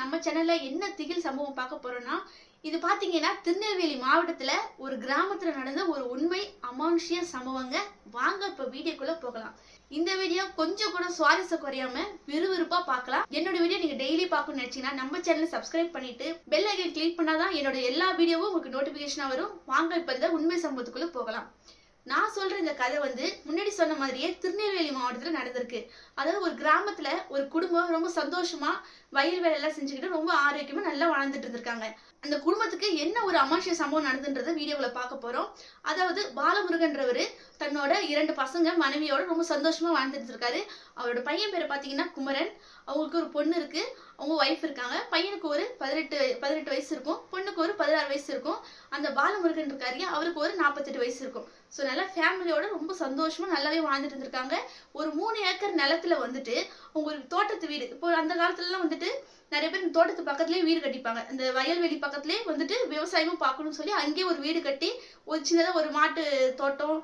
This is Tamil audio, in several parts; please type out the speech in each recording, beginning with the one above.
நம்ம சேனல்ல என்ன திகில் சம்பவம் பார்க்க போறோம்னா இது பாத்தீங்கன்னா திருநெல்வேலி மாவட்டத்துல ஒரு கிராமத்துல நடந்த ஒரு உண்மை அமானுஷ்ய சம்பவங்க. வாங்க இப்ப வீடியோக்குள்ள போகலாம். இந்த வீடியோ கொஞ்சம் கூட சுவாரஸ்யம் குறையாம விறுவிறுப்பா பார்க்கலாம். என்னோட வீடியோ நீங்க டெய்லி பார்க்கணும்னு நினைச்சீங்கன்னா நம்ம சேனலை சப்ஸ்கிரைப் பண்ணிட்டு பெல் ஐக்கன் கிளிக் பண்ணாதான் என்னோட எல்லா வீடியோவும் உங்களுக்கு நோட்டிபிகேஷனா வரும். வாங்க இப்ப இந்த உண்மை சம்பவத்துக்குள்ள போகலாம். நான் சொல்ற இந்த கதை வந்து முன்னாடி சொன்ன மாதிரியே திருநெல்வேலி மாவட்டத்துல நடந்திருக்கு. அதாவது ஒரு கிராமத்துல ஒரு குடும்பம் ரொம்ப சந்தோஷமா வயல் வேலை எல்லாம் செஞ்சுக்கிட்டு ரொம்ப ஆரோக்கியமா நல்லா வாழ்ந்துட்டு இருந்திருக்காங்க. அந்த குடும்பத்துக்கு என்ன ஒரு அமானுஷ்ய சம்பவம் நடந்துன்றத வீடியோவில் பார்க்க போகிறோம் அதாவது பாலமுருகன்றவர் தன்னோட இரண்டு பசங்க மனைவியோட ரொம்ப சந்தோஷமாக வாழ்ந்துட்டு இருக்காரு. அவரோட பையன் பேரை பார்த்தீங்கன்னா குமரன். அவங்களுக்கு ஒரு பொண்ணு இருக்கு. அவங்க ஒய்ஃப் இருக்காங்க. பையனுக்கு ஒரு பதினெட்டு பதினெட்டு வயசு இருக்கும். பொண்ணுக்கு ஒரு பதினாறு வயசு இருக்கும். அந்த பாலமுருகன் இருக்காரு அவருக்கு ஒரு நாற்பத்தெட்டு வயசு இருக்கும். ஸோ நல்லா ஃபேமிலியோட ரொம்ப சந்தோஷமாக நல்லாவே வாழ்ந்துட்டு இருந்திருக்காங்க. ஒரு மூணு ஏக்கர் நிலத்துல வந்துட்டு அவங்க ஒரு தோட்டத்து வீடு. இப்போ அந்த காலத்துலலாம் வந்துட்டு நிறைய பேர் தோட்டத்து பக்கத்துலேயே வீடு கட்டிப்பாங்க. இந்த வயல்வெளி பக்கம் பக்கத்துலயே வந்துட்டு விவசாயமும் பார்க்கணும்னு சொல்லி அங்கேயே ஒரு வீடு கட்டி ஒரு சின்னதாக ஒரு மாட்டு தோட்டம்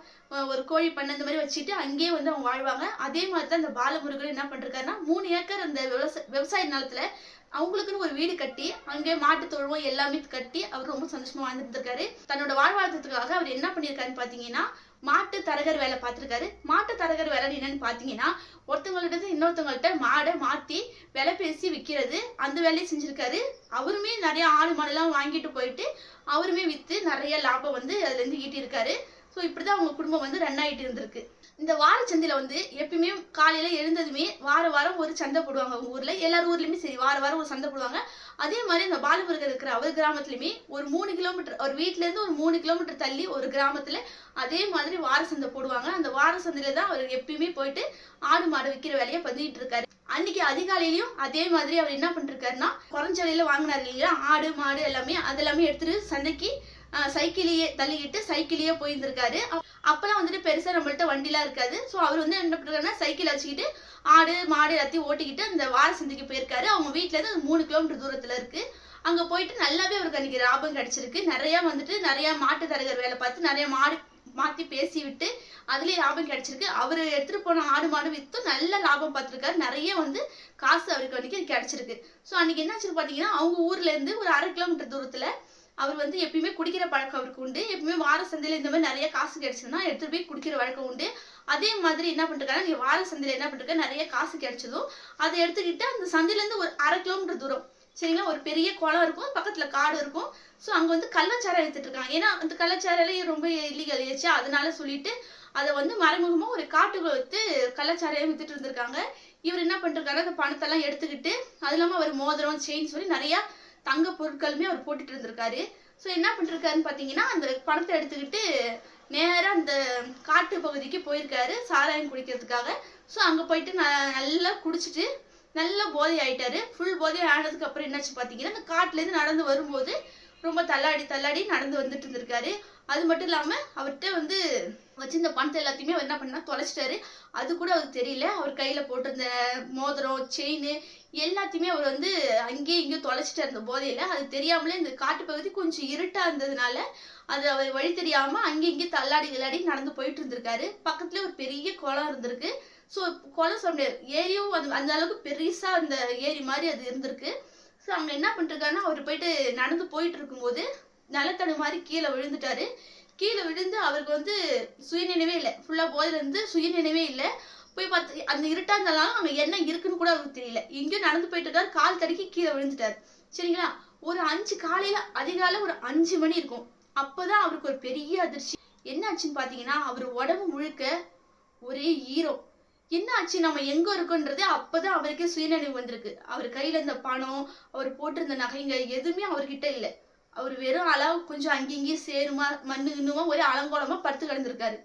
ஒரு கோழி பண்ணை இந்த மாதிரி வச்சுட்டு அங்கேயே வந்து அவங்க வாழ்வாங்க. அதே மாதிரி தான் இந்த பாலமுருகன் என்ன பண்ணிருக்காருன்னா மூணு ஏக்கர் அந்த விவசாய விவசாய நிலத்துல அவங்களுக்குன்னு ஒரு வீடு கட்டி அங்கே மாட்டு தொழுவம் எல்லாமே கட்டி அவர் ரொம்ப சந்தோஷமா வாழ்ந்துட்டு இருக்காரு. தன்னோட வாழ்வாதாரத்துக்காக அவர் என்ன பண்ணியிருக்காருன்னு பாத்தீங்கன்னா மாட்டு தரகர் வேலை பார்த்துருக்காரு. மாட்டு தரகர் வேலை என்னன்னு பார்த்தீங்கன்னா ஒருத்தவங்கள்ட்ட இருந்து இன்னொருத்தவங்கள்ட்ட மாடை மாற்றி விலை பேசி விற்கிறது அந்த வேலையை செஞ்சுருக்காரு. அவருமே நிறைய ஆடு மாடெல்லாம் வாங்கிட்டு போயிட்டு அவருமே விற்று நிறைய லாபம் வந்து அதுலேருந்து ஈட்டியிருக்காரு. ஸோ இப்படி தான் அவங்க குடும்பம் வந்து ரன் ஆகிட்டு இருந்திருக்கு. இந்த வார சந்தையில வந்து எப்பயுமே காலையில எழுந்ததுமே வார வாரம் ஒரு சந்தை போடுவாங்க அவங்க ஊர்ல. எல்லார் ஊர்லயுமே சரி வார வாரம் ஒரு சந்தை போடுவாங்க. அதே மாதிரி இந்த பாலமுருகர் இருக்கிற அவர் கிராமத்துலயுமே ஒரு மூணு கிலோமீட்டர் ஒரு வீட்ல இருந்து ஒரு மூணு கிலோமீட்டர் தள்ளி ஒரு கிராமத்துல அதே மாதிரி வார சந்தை போடுவாங்க. அந்த வார சந்தையில தான் அவர் எப்பயுமே போயிட்டு ஆடு மாடு விற்கிற வேலையை பண்ணிட்டு இருக்காரு. அன்னைக்கு அதிகாலையிலயும் அதே மாதிரி அவர் என்ன பண்ணிருக்காருன்னா குறைஞ்ச விலையில வாங்கினாரு இல்லைங்களா? ஆடு மாடு எல்லாமே அதெல்லாமே எடுத்துட்டு சந்தைக்கு சைக்கிளையே தள்ளிக்கிட்டு சைக்கிளையே போயிருந்திருக்காரு. அப்பெல்லாம் வந்துட்டு பெருசா நம்மள்ட்ட வண்டிலாம் இருக்காது. ஸோ அவர் வந்து என்ன பண்ணிருக்காருன்னா சைக்கிள் வச்சுக்கிட்டு ஆடு மாடு எல்லாத்தையும் ஓட்டிக்கிட்டு அந்த வார சந்தைக்கு போயிருக்காரு. அவங்க வீட்டிலேருந்து இருந்து மூணு கிலோமீட்டர் தூரத்துல இருக்கு. அங்க போயிட்டு நல்லாவே அவருக்கு அன்னைக்கு லாபம் கிடைச்சிருக்கு. நிறைய வந்துட்டு நிறைய மாட்டு தரகர் வேலை பார்த்து நிறைய மாடு மாத்தி பேசி விட்டு அதுலயே லாபம் கிடைச்சிருக்கு. அவர் எடுத்துட்டு போன ஆடு மாடு வித்து நல்ல லாபம் பார்த்திருக்காரு. நிறைய வந்து காசு அவருக்கு அன்னைக்கு கிடைச்சிருக்கு. ஸோ அன்னைக்கு ஆச்சுன்னு பாத்தீங்கன்னா அவங்க ஊர்ல இருந்து ஒரு அரை கிலோமீட்டர் தூரத்துல அவர் வந்து எப்பயுமே குடிக்கிற பழக்கம் அவருக்கு உண்டு. எப்பயுமே வார சந்தையில இந்த மாதிரி நிறைய காசு கிடைச்சதுன்னா எடுத்துட்டு போய் குடிக்கிற வழக்கம் உண்டு. அதே மாதிரி என்ன பண்ணிருக்காங்க நீங்க வார சந்தையில என்ன பண்ணிருக்க நிறைய காசு கிடைச்சதும் அதை எடுத்துக்கிட்டு அந்த சந்தையில இருந்து ஒரு அரை கிலோமீட்டர் தூரம் சரிங்களா? ஒரு பெரிய குளம் இருக்கும் பக்கத்துல காடு இருக்கும். ஸோ அங்க வந்து கள்ளச்சாரம் எடுத்துட்டு இருக்காங்க. ஏன்னா அந்த கள்ளச்சாரம் ரொம்ப இல்லீகல் ஆயிடுச்சு. அதனால சொல்லிட்டு அதை வந்து மறைமுகமா ஒரு காட்டுக்குள்ள வைத்து கள்ளச்சாரையை வித்துட்டு இருந்திருக்காங்க. இவர் என்ன பண்ணிருக்காரு அந்த பணத்தெல்லாம் எடுத்துக்கிட்டு அது இல்லாம அவர் மோதிரம் செயின் சொல்லி நிறைய தங்க பொருட்களுமே அவர் போட்டுட்டு இருந்திருக்காரு. ஸோ என்ன பண்ணிருக்காருன்னு பார்த்தீங்கன்னா அந்த பணத்தை எடுத்துக்கிட்டு நேராக அந்த காட்டு பகுதிக்கு போயிருக்காரு சாராயம் குடிக்கிறதுக்காக. ஸோ அங்கே போயிட்டு ந- நல்லா குடிச்சிட்டு நல்ல போதை ஆயிட்டாரு. ஃபுல் போதை ஆனதுக்கு அப்புறம் என்னாச்சு பார்த்தீங்கன்னா அந்த காட்டுலேருந்து நடந்து வரும்போது ரொம்ப தள்ளாடி தள்ளாடி நடந்து வந்துட்டு இருந்திருக்காரு. அது மட்டும் இல்லாமல் அவர்கிட்ட வந்து வச்சிருந்த பணத்தை எல்லாத்தையுமே அவர் என்ன பண்ணா தொலைச்சிட்டாரு. அது கூட அவருக்கு தெரியல. அவர் கையில போட்டிருந்த மோதிரம் செயின் எல்லாத்தையுமே அவர் வந்து அங்கேயும் இங்கேயும் தொலைச்சிட்டு இருந்த போதையில. அது தெரியாமலே இந்த காட்டு பகுதி கொஞ்சம் இருட்டா இருந்ததுனால அது அவர் வழி தெரியாம அங்கேயும் இங்கேயும் தள்ளாடி விளையாடி நடந்து போயிட்டு இருந்திருக்காரு. பக்கத்துல ஒரு பெரிய குளம் இருந்திருக்கு. ஸோ குளம் சொல்ல முடியாது. ஏரியும் அந்த அந்த அளவுக்கு பெருசா அந்த ஏரி மாதிரி அது இருந்திருக்கு. ஸோ அங்க என்ன பண்ணிருக்காருன்னா அவர் போயிட்டு நடந்து போயிட்டு இருக்கும்போது நிலத்தடு மாதிரி கீழே விழுந்துட்டாரு. கீழே விழுந்து அவருக்கு வந்து சுயநினைவே இல்லை. ஃபுல்லா போதையில இருந்து சுயநினைவே இல்லை. போய் பார்த்து அந்த இருட்டா இருந்தாலும் அங்க என்ன இருக்குன்னு கூட அவருக்கு தெரியல. எங்கேயும் நடந்து போயிட்டு இருக்காரு கால் தடுக்கி கீழே விழுந்துட்டாரு. சரிங்களா? ஒரு அஞ்சு காலையில அதிகாலை ஒரு அஞ்சு மணி இருக்கும். அப்பதான் அவருக்கு ஒரு பெரிய அதிர்ச்சி. என்ன ஆச்சுன்னு பாத்தீங்கன்னா அவர் உடம்பு முழுக்க ஒரே ஈரம். என்ன ஆச்சு? நம்ம எங்க இருக்கோன்றது அப்பதான் அவருக்கே சுயநினைவு வந்திருக்கு. அவர் கையில இருந்த பணம் அவர் போட்டிருந்த நகைங்க எதுவுமே அவர்கிட்ட இல்ல. அவர் வெறும் அளவு கொஞ்சம் அங்கேயும் சேருமா மண்ணு இன்னுமா ஒரே அலங்கோலமா படுத்து கிடந்திருக்காரு.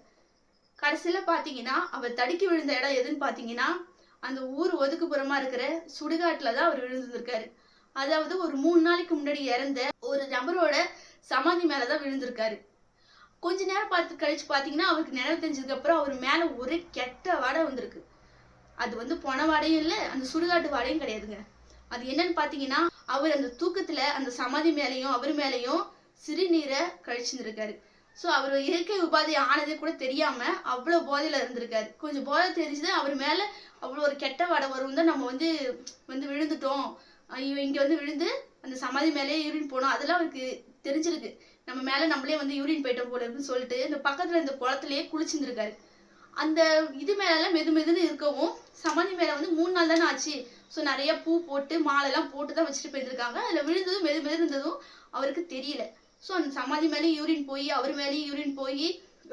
கடைசியில பாத்தீங்கன்னா அவர் தடுக்கி விழுந்த இடம் எதுன்னு பாத்தீங்கன்னா அந்த ஊர் ஒதுக்குப்புறமா இருக்கிற சுடுகாட்டுல தான் அவர் விழுந்திருக்காரு. அதாவது ஒரு மூணு நாளைக்கு முன்னாடி இறந்த ஒரு நபரோட சமாதி மேலதான் விழுந்திருக்காரு. கொஞ்ச நேரம் பார்த்து கழிச்சு பாத்தீங்கன்னா அவருக்கு நினைவு தெரிஞ்சதுக்கு அப்புறம் அவர் மேல ஒரு கெட்ட வாடை வந்திருக்கு. அது வந்து பொண வாடையும் இல்ல அந்த சுடுகாட்டு வாடையும் கிடையாதுங்க. அது என்னன்னு பாத்தீங்கன்னா அவர் அந்த தூக்கத்துல அந்த சமாதி மேலையும் அவர் மேலயும் சிறுநீரை கழிச்சிருந்திருக்காரு. ஸோ அவர் இயற்கை உபாதை ஆனதே கூட தெரியாம அவ்வளோ போதையில இருந்திருக்காரு. கொஞ்சம் போதை தெரிஞ்சது அவர் மேல அவ்வளோ ஒரு கெட்ட வடை வரும் தான் நம்ம வந்து வந்து விழுந்துட்டோம். ஐயோ இங்க வந்து விழுந்து அந்த சமாதி மேலேயே யூரின் போனோம். அதெல்லாம் அவருக்கு தெரிஞ்சிருக்கு. நம்ம மேல நம்மளே வந்து யூரின் போயிட்டோம் போல இருக்குன்னு சொல்லிட்டு இந்த பக்கத்துல இந்த குளத்திலேயே குளிச்சிருந்திருக்காரு. அந்த இது மேல மெது மெதுன்னு இருக்கவும் சமாதி மேல வந்து மூணு நாள் தானே ஆச்சு. ஸோ நிறைய பூ போட்டு மாலை எல்லாம் போட்டு தான் வச்சுட்டு போயிருந்திருக்காங்க. அதுல விழுந்ததும் மெது மெது இருந்ததும் அவருக்கு தெரியல. ஸோ அந்த சமாதி மேலே யூரின் போய் அவர் மேலேயும் யூரின் போய்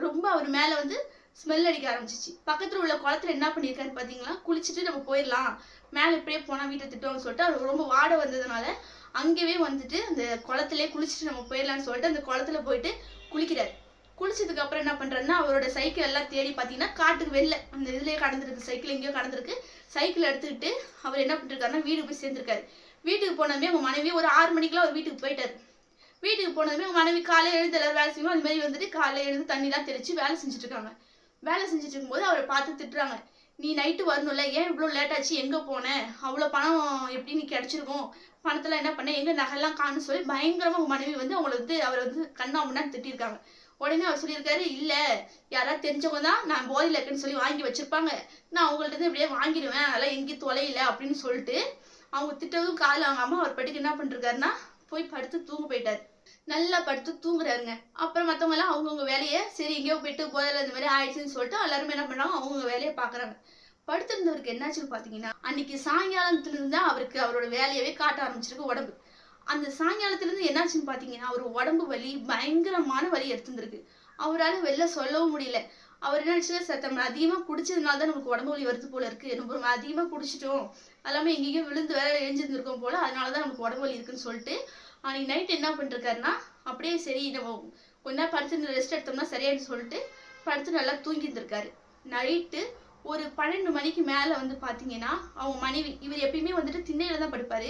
ரொம்ப அவர் மேலே வந்து ஸ்மெல் அடிக்க ஆரம்பிச்சிச்சு. பக்கத்தில் உள்ள குளத்துல என்ன பண்ணியிருக்காரு பார்த்தீங்களா குளிச்சுட்டு நம்ம போயிடலாம் மேலே இப்படியே போனால் வீட்டை திட்டோம்னு சொல்லிட்டு அவர் ரொம்ப வாட வந்ததுனால அங்கேயே வந்துட்டு அந்த குளத்துலேயே குளிச்சுட்டு நம்ம போயிடலாம்னு சொல்லிட்டு அந்த குளத்துல போயிட்டு குளிக்கிறார். குளிச்சதுக்கு அப்புறம் என்ன பண்ணுறாருன்னா அவரோட சைக்கிள் எல்லாம் தேடி பார்த்தீங்கன்னா காட்டுக்கு வெளில அந்த இதுலேயே கடந்துருக்கு சைக்கிள் எங்கேயோ கடந்திருக்கு. சைக்கிள் எடுத்துக்கிட்டு அவர் என்ன பண்ணிருக்காருன்னா வீடு போய் சேர்ந்துருக்காரு. வீட்டுக்கு போனதுமே அவங்க மனைவி ஒரு ஆறு மணிக்கெல்லாம் அவர் வீட்டுக்கு போயிட்டார். வீட்டுக்கு போனதுமே அவங்க மனைவி காலையில் எழுந்து எல்லாரும் வேலை செய்யணும் அது மாதிரி வந்துட்டு காலையில் எழுந்து தண்ணிலாம் தெளிச்சு வேலை செஞ்சுட்டு இருக்காங்க வேலை செஞ்சுட்டு இருக்கும்போது அவரை பார்த்து திட்டுறாங்க. நீ நைட்டு வரணும்ல ஏன் இவ்வளோ லேட் ஆச்சு? எங்கே போன? அவ்வளோ பணம் எப்படி நீ கிடைச்சிருக்கும்? பணத்தெல்லாம் என்ன பண்ண? எங்கே நகைலாம் காணும்னு சொல்லி பயங்கரமாக உங்க மனைவி வந்து அவங்கள வந்து அவரை வந்து கண்ணா முன்னா திட்டிருக்காங்க. உடனே அவர் சொல்லியிருக்காரு இல்லை யாராவது தெரிஞ்சவங்க தான் நான் போதையில் இருக்குன்னு சொல்லி வாங்கி வச்சுருப்பாங்க. நான் அவங்கள்ட்ட இப்படியே வாங்கிடுவேன். அதெல்லாம் எங்கேயும் தொலையில அப்படின்னு சொல்லிட்டு அவங்க திட்டதும் காலைல அவங்க அம்மா அவர் படிக்க என்ன பண்ணிருக்காருன்னா போய் படுத்து தூங்க போயிட்டார். நல்லா படுத்து தூங்குறாருங்க. அப்புறம் மத்தவங்க எல்லாம் அவங்கவுங்க வேலையை சரி எங்கேயோ போயிட்டு போதில் இந்த மாதிரி ஆயிடுச்சுன்னு சொல்லிட்டு எல்லாருமே என்ன பண்றாங்க? அவங்கவுங்க வேலையை பாக்குறாங்க படுத்திருந்தவருக்கு என்னாச்சுன்னு பார்த்தீங்கன்னா அன்னைக்கு சாயங்காலத்துலேருந்து தான் அவருக்கு அவரோட வேலையவே காட்ட ஆரம்பிச்சிருக்கு உடம்பு. அந்த சாயங்காலத்துல இருந்து என்னாச்சுன்னு பாத்தீங்கன்னா அவர் உடம்பு வலி பயங்கரமான வலி எடுத்துருந்துருக்கு. அவரால வெளில சொல்லவும் முடியல. அவர் என்ன நினைச்சு சத்த நம்ம அதிகமா குடிச்சதுனால தான் நமக்கு உடம்பு வலி வருது போல இருக்கு. நம்ம ரொம்ப அதிகமா குடிச்சிட்டோம். எல்லாமே எங்கேயும் விழுந்து வேற எழுஞ்சிருந்திருக்கோம் போல. அதனாலதான் நமக்கு உடம்பு வலி இருக்குன்னு சொல்லிட்டு அன்னைக்கு நைட் என்ன பண்ணிருக்காருன்னா அப்படியே சரி நம்ம கொஞ்ச நேரம் படுத்து ரெஸ்ட் எடுத்தோம்னா சரியாயின்னு சொல்லிட்டு படுத்து நல்லா தூங்கி இருந்திருக்காரு நைட்டு ஒரு பன்னெண்டு மணிக்கு மேலே வந்து பார்த்தீங்கன்னா அவங்க மனைவி இவர் எப்பயுமே வந்துட்டு திண்ணையில தான் படுப்பார்.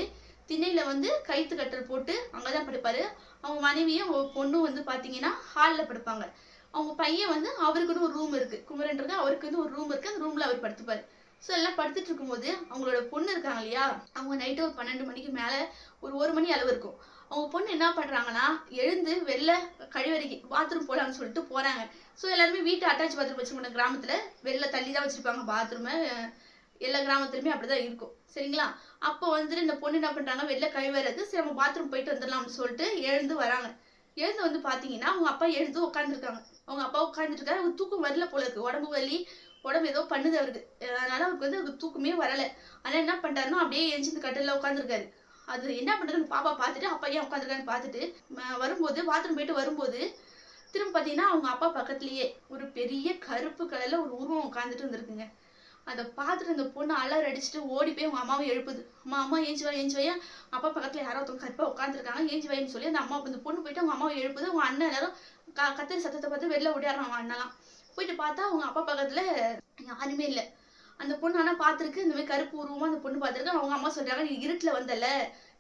திண்ணையில வந்து கைத்து கட்டல் போட்டு அங்கே தான் படுப்பார். அவங்க மனைவியும் அவங்க பொண்ணும் வந்து பார்த்தீங்கன்னா ஹாலில் படுப்பாங்க. அவங்க பையன் வந்து அவருக்குன்னு ஒரு ரூம் இருக்குது குமரன்றது அவருக்கு வந்து ஒரு ரூம் இருக்குது அந்த ரூமில் அவர் படுத்துப்பார். ஸோ எல்லாம் படுத்துட்டு இருக்கும்போது அவங்களோட பொண்ணு இருக்காங்க இல்லையா? அவங்க நைட்டு ஒரு பன்னெண்டு மணிக்கு மேலே ஒரு ஒரு மணி அளவு இருக்கும். அவங்க பொண்ணு என்ன பண்றாங்கன்னா எழுந்து வெளில கழிவறைக்கு பாத்ரூம் போலாம்னு சொல்லிட்டு போறாங்க. ஸோ எல்லாருமே வீட்டு அட்டாச் பாத்ரூம் வச்சிருப்பாங்க கிராமத்துல வெளில தள்ளி தான் வச்சிருப்பாங்க பாத்ரூமை எல்லா கிராமத்துலயுமே அப்படிதான் இருக்கும். சரிங்களா? அப்போ வந்துட்டு இந்த பொண்ணு என்ன பண்றாங்க வெளில கழிவறது சரி நம்ம பாத்ரூம் போயிட்டு வந்துடலாம்னு சொல்லிட்டு எழுந்து வராங்க. எழுந்து வந்து பாத்தீங்கன்னா அவங்க அப்பா எழுந்து உட்காந்துருக்காங்க அவங்க அப்பா உட்காந்துருக்காரு அவங்க தூக்கம் வரல போல இருக்கு. உடம்பு வலி உடம்பு ஏதோ பண்ணுது அவருக்கு. அதனால அவருக்கு வந்து அவருக்கு தூக்கமே வரல. ஆனா என்ன பண்றாருன்னா அப்படியே எழுந்து இந்த கட்டில உட்காந்துருக்காரு அது என்ன பண்ணுறது பாப்பா பார்த்துட்டு அப்பா ஏன் உட்காந்துருக்கான்னு பார்த்துட்டு வரும்போது பாத்ரூம் போயிட்டு வரும்போது திரும்ப பார்த்தீங்கன்னா அவங்க அப்பா பக்கத்துலயே ஒரு பெரிய கருப்பு கலர்ல ஒரு உருவம் உட்காந்துட்டு இருந்திருக்குங்க. அதை பார்த்துட்டு அந்த பொண்ணு அலர் அடிச்சுட்டு ஓடி போய் அவங்க அம்மாவை எழுப்புது. அம்மா அம்மா ஏஞ்சி வா ஏஞ்சி வையா அப்பா பக்கத்துல யாரோ ஒருத்தவங்க கருப்பா உட்காந்துருக்காங்க ஏஞ்சி வைன்னு சொல்லி அந்த அம்மா அந்த பொண்ணு போயிட்டு அவங்க அம்மாவை எழுப்புது. அவங்க அண்ணன் எல்லாரும் க கத்திரி சத்தத்தை பார்த்து வெளில ஓடிடுறான் அவன் அண்ணெல்லாம். போயிட்டு பார்த்தா அவங்க அப்பா பக்கத்துல யாருமே இல்லை. அந்த பொண்ணு ஆனா பாத்துருக்கு இந்த மாதிரி கருப்பு உருவமா அந்த பொண்ணு பாத்துருக்கு. அவங்க அம்மா சொல்றாங்க நீ இருட்டுல வந்தல.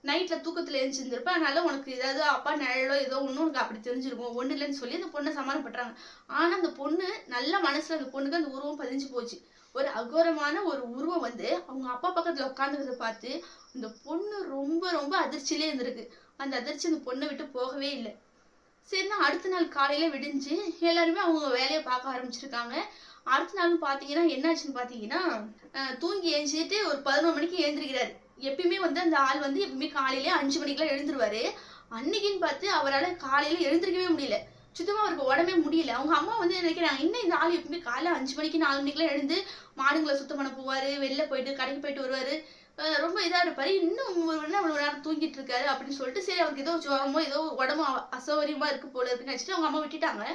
நைட்ல தூக்கத்துல எழுந்திருந்திருப்ப அதனால உனக்கு ஏதாவது அப்பா நிழலோ ஏதோ ஒண்ணு உனக்கு அப்படி தெரிஞ்சிருக்கும். ஒண்ணு இல்லைன்னு சொல்லி அந்த பொண்ணை சமாளப்படுறாங்க ஆனா அந்த பொண்ணு நல்ல மனசுல அந்த பொண்ணுக்கு அந்த உருவம் பதிஞ்சு போச்சு. ஒரு அகோரமான ஒரு உருவம் வந்து அவங்க அப்பா பக்கத்துல உட்காந்துக்கிறத பார்த்து அந்த பொண்ணு ரொம்ப ரொம்ப அதிர்ச்சியிலே இருந்திருக்கு. அந்த அதிர்ச்சி அந்த பொண்ணை விட்டு போகவே இல்லை. சரின்னா அடுத்த நாள் காலையில விடிஞ்சு எல்லாருமே அவங்க வேலையை பார்க்க ஆரம்பிச்சிருக்காங்க. அடுத்த நாள் பாத்தீங்கன்னா என்னாச்சுன்னு பாத்தீங்கன்னா தூங்கி எழுந்திட்டு ஒரு பதினொரு மணிக்கு எழுந்திருக்கிறார். எப்பயுமே வந்து அந்த ஆள் வந்து எப்பயுமே காலையில அஞ்சு மணிக்கெல்லாம் எழுந்துருவாரு. அன்னைக்குன்னு பார்த்து அவரால் காலையில எழுந்திருக்கவே முடியல. சுத்தமா அவருக்கு உடம்பே முடியல. அவங்க அம்மா வந்து நினைக்கிறாங்க என்ன இந்த ஆள் எப்பவுமே காலையில் அஞ்சு மணிக்கு நாலு மணிக்கெல்லாம் எழுந்து மாடுங்களை சுத்தம் பண்ண போவாரு. வெளில போயிட்டு கடைக்கு போயிட்டு வருவாரு. ரொம்ப இதா இருப்பாரு. இன்னும் ஒரு மணி நேரம் நேரம் தூங்கிட்டு இருக்காரு அப்படின்னு சொல்லிட்டு சரி அவருக்கு ஏதோ ஜுரமோ ஏதோ உடம்பு அசௌகரியமாக அசௌகரியமா இருக்கு போல இருக்குன்னு நினைச்சிட்டு அவங்க அம்மா விட்டுட்டாங்க.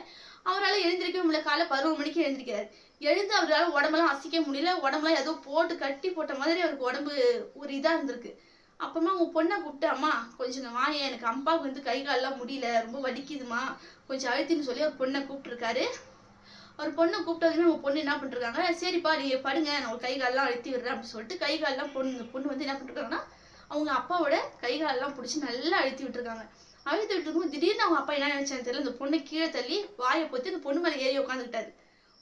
அவரால் எழுந்திருக்கவே முடியல. காலை பதினொரு மணிக்கு எழுந்திருக்கிறாரு. எழுந்து அவரால் உடம்பெல்லாம் அசைக்க முடியல. உடம்பெல்லாம் ஏதோ போட்டு கட்டி போட்ட மாதிரி அவருக்கு உடம்பு ஒரு இதா இருந்திருக்கு. அப்பமா உங்க பொண்ணை கூப்பிட்டு அம்மா கொஞ்சம் இங்க வாயேன். எனக்கு அம்பாவுக்கு வந்து கை காலெல்லாம் முடியல. ரொம்ப வலிக்குதுமா கொஞ்சம் அழுத்தின்னு சொல்லி ஒரு பொண்ணை கூப்பிட்டுருக்காரு. அவர் பொண்ணை கூப்பிட்டதுமே நம்ம பொண்ணு என்ன பண்ணிருக்காங்க? சரிப்பா நீ படுங்க நான் ஒரு கை கால்லாம் அழுத்தி விடுறேன் அப்படின்னு சொல்லிட்டு கை கால்லாம் பொண்ணு பொண்ணு வந்து என்ன பண்ணிருக்காங்கன்னா அவங்க அப்பாவோட கை காலெல்லாம் பிடிச்சி நல்லா அழுத்தி விட்டுருக்காங்க. அழுத்தி விட்டுருக்கும் திடீர்னு அவங்க அப்பா என்ன நினைச்சான்னு தெரியல இந்த பொண்ணை கீழே தள்ளி வாயை பொத்தி இந்த பொண்ணு மேலே ஏறி உட்காந்துக்கிட்டாரு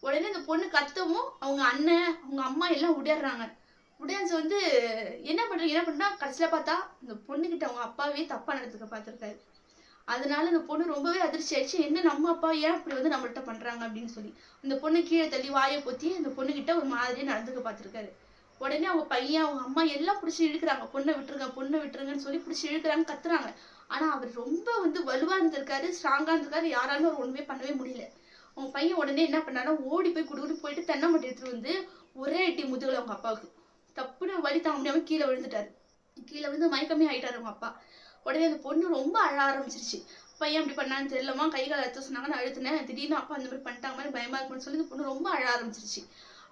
உடனே இந்த பொண்ணு கத்தவும் அவங்க அண்ணன் அவங்க அம்மா எல்லாம் உடையாடுறாங்க உடையாச்சு வந்து என்ன பண்றீங்க என்ன பண்றா கடைசியில பார்த்தா இந்த பொண்ணுகிட்ட அவங்க அப்பாவே தப்பா நடந்துக்க பார்த்துருக்காரு. அதனால அந்த பொண்ணு ரொம்பவே அதிர்ச்சி ஆயிடுச்சு. என்ன நம்ம அப்பா ஏன் அப்படி வந்து நம்மள்ட்ட பண்றாங்க அப்படின்னு சொல்லி. அந்த பொண்ணு கீழே தள்ளி வாயை பொத்தி அந்த பொண்ணுகிட்ட ஒரு மாதிரியே நடந்துக்க பார்த்துருக்காரு. உடனே அவங்க பையன் அவங்க அம்மா எல்லாம் பிடிச்சி இழுக்கிறாங்க. பொண்ணை விட்டுருங்க பொண்ணை விட்டுருங்கன்னு சொல்லி பிடிச்சி இழுக்கிறாங்க கத்துறாங்க. ஆனா அவர் ரொம்ப வந்து வலுவா இருந்திருக்காரு ஸ்ட்ராங்கா இருந்திருக்காரு. யாராலும் அவர் ஒண்ணுமே பண்ணவே முடியல. அவங்க பையன் உடனே என்ன பண்ணானா ஓடி போய் குடுகுடு போயிட்டு தென்னை மட்டை எடுத்துட்டு வந்து ஒரே அடி முதுகுல அவங்க அப்பாவுக்கு. தப்புன்னு வலி தாங்க முடியாம கீழே விழுந்துட்டாரு. கீழே விழுந்து மயக்கமே ஆயிட்டாரு அவங்க அப்பா. உடனே அந்த பொண்ணு ரொம்ப அழ ஆரம்பிச்சிருச்சு. பையன் அப்படி பண்ணான்னு தெரியலமா கை கால அழுத்த சொன்னாங்க நான் அழுத்தினேன் திடீர்னு அப்பா அந்த மாதிரி பண்ணிட்டாங்க மாதிரி பயமா இருக்கும்னு சொல்லி இந்த பொண்ணு ரொம்ப அழ ஆரம்பிச்சிருச்சு.